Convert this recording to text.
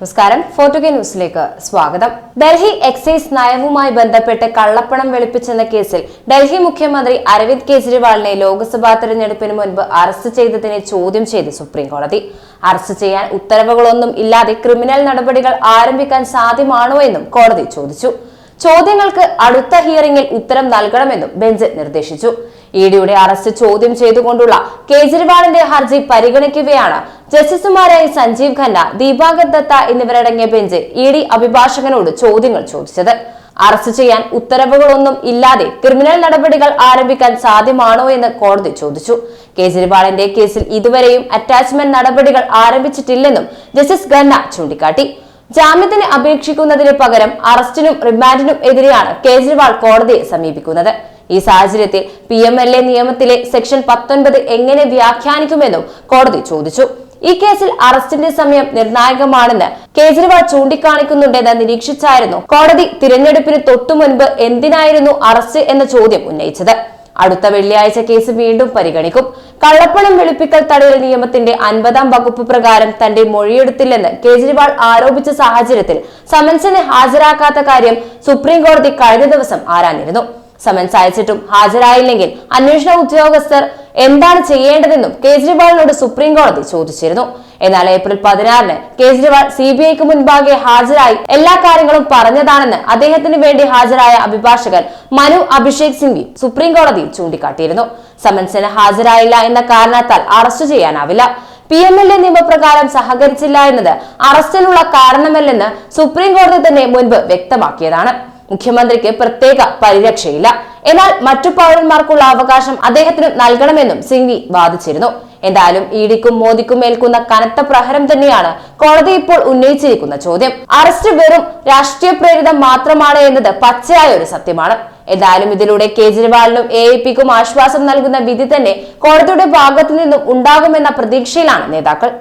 നമസ്കാരം. ഫോർട്ടുഗേ ന്യൂസിലേക്ക് സ്വാഗതം. ഡൽഹി എക്സൈസ് നയവുമായി ബന്ധപ്പെട്ട് കള്ളപ്പണം വെളുപ്പിച്ചെന്ന കേസിൽ ഡൽഹി മുഖ്യമന്ത്രി അരവിന്ദ് കെജ്രിവാളിനെ ലോക്സഭാ തെരഞ്ഞെടുപ്പിന് മുൻപ് അറസ്റ്റ് ചെയ്തതിനെ ചോദ്യം ചെയ്ത് സുപ്രീം കോടതി. അറസ്റ്റ് ചെയ്യാൻ ഉത്തരവുകളൊന്നും ഇല്ലാതെ ക്രിമിനൽ നടപടികൾ ആരംഭിക്കാൻ സാധ്യമാണോ എന്നും കോടതി ചോദിച്ചു. ചോദ്യങ്ങൾക്ക് അടുത്ത ഹിയറിംഗിൽ ഉത്തരം നൽകണമെന്നും ബെഞ്ച് നിർദ്ദേശിച്ചു. ഇഡിയുടെ അറസ്റ്റ് ചോദ്യം ചെയ്തുകൊണ്ടുള്ള കേജ്രിവാളിന്റെ ഹർജി പരിഗണിക്കുകയാണ് ജസ്റ്റിസുമാരായ സഞ്ജീവ് ഖന്ന ദീപാകർ ദത്ത എന്നിവരടങ്ങിയ ബെഞ്ച് ഇ ഡി അഭിഭാഷകനോട് ചോദ്യങ്ങൾ ചോദിച്ചത്. അറസ്റ്റ് ചെയ്യാൻ ഉത്തരവുകളൊന്നും ഇല്ലാതെ ക്രിമിനൽ നടപടികൾ ആരംഭിക്കാൻ സാധ്യമാണോ എന്ന് കോടതി ചോദിച്ചു. കേജ്രിവാളിന്റെ കേസിൽ ഇതുവരെയും അറ്റാച്ച്മെന്റ് നടപടികൾ ആരംഭിച്ചിട്ടില്ലെന്നും ജസ്റ്റിസ് ഖന്ന ചൂണ്ടിക്കാട്ടി. ജാമ്യത്തിന് അപേക്ഷിക്കുന്നതിന് പകരം അറസ്റ്റിനും റിമാൻഡിനും എതിരെയാണ് കേജ്രിവാൾ കോടതിയെ സമീപിക്കുന്നത്. ഈ സാഹചര്യത്തിൽ പി എം എൽ എ നിയമത്തിലെ സെക്ഷൻ പത്തൊൻപത് എങ്ങനെ വ്യാഖ്യാനിക്കുമെന്നും കോടതി ചോദിച്ചു. ഈ കേസിൽ അറസ്റ്റിന്റെ സമയം നിർണായകമാണെന്ന് കേജ്രിവാൾ ചൂണ്ടിക്കാണിക്കുന്നുണ്ടെന്ന് നിരീക്ഷിച്ചായിരുന്നു കോടതി തിരഞ്ഞെടുപ്പിന് തൊട്ടുമുൻപ് എന്തിനായിരുന്നു അറസ്റ്റ് എന്ന ചോദ്യം ഉന്നയിച്ചത്. അടുത്ത വെള്ളിയാഴ്ച കേസ് വീണ്ടും പരിഗണിക്കും. കള്ളപ്പണം വെളുപ്പിക്കൽ തടയൽ നിയമത്തിന്റെ അൻപതാം വകുപ്പ് പ്രകാരം തന്റെ മൊഴിയെടുത്തില്ലെന്ന് കേജ്രിവാൾ ആരോപിച്ച സാഹചര്യത്തിൽ സമൻസിന് ഹാജരാക്കാത്ത കാര്യം സുപ്രീം കോടതി കഴിഞ്ഞ ദിവസം ആരാഞ്ഞിരുന്നു. സമൻസ് അയച്ചിട്ടും ഹാജരായില്ലെങ്കിൽ അന്വേഷണ ഉദ്യോഗസ്ഥർ എന്താണ് ചെയ്യേണ്ടതെന്നും കേജ്രിവാളിനോട് സുപ്രീം കോടതി ചോദിച്ചിരുന്നു. എന്നാൽ ഏപ്രിൽ പതിനാറിന് കേജ്രിവാൾ സി ബി ഐക്ക് മുൻപാകെ ഹാജരായി എല്ലാ കാര്യങ്ങളും പറഞ്ഞതാണെന്ന് അദ്ദേഹത്തിന് വേണ്ടി ഹാജരായ അഭിഭാഷകൻ മനു അഭിഷേക് സിംഗ്വി സുപ്രീം കോടതിയിൽ ചൂണ്ടിക്കാട്ടിയിരുന്നു. സമൻസിന് ഹാജരായില്ല എന്ന കാരണത്താൽ അറസ്റ്റ് ചെയ്യാനാവില്ല. പി എം എൽ എ നിയമപ്രകാരം സഹകരിച്ചില്ല എന്നത് അറസ്റ്റിനുള്ള കാരണമല്ലെന്ന് സുപ്രീം കോടതി തന്നെ മുൻപ് വ്യക്തമാക്കിയതാണ്. മുഖ്യമന്ത്രിക്ക് പ്രത്യേക പരിരക്ഷയില്ല. എന്നാൽ മറ്റു പൗരന്മാർക്കുള്ള അവകാശം അദ്ദേഹത്തിന് നൽകണമെന്നും സിംഗ്വി വാദിച്ചിരുന്നു. എന്തായാലും ഇഡിക്കും മോദിക്കും ഏൽക്കുന്ന കനത്ത പ്രഹരം തന്നെയാണ് കോടതി ഇപ്പോൾ ഉന്നയിച്ചിരിക്കുന്ന ചോദ്യം. അറസ്റ്റ് വെറും രാഷ്ട്രീയ പ്രേരിതം മാത്രമാണ് എന്നത് പച്ചയായ ഒരു സത്യമാണ്. എന്തായാലും ഇതിലൂടെ കേജ്രിവാളിനും എ ഐ പിക്കും ആശ്വാസം നൽകുന്ന വിധി തന്നെ കോടതിയുടെ ഭാഗത്തു നിന്നും ഉണ്ടാകുമെന്ന പ്രതീക്ഷയിലാണ് നേതാക്കൾ.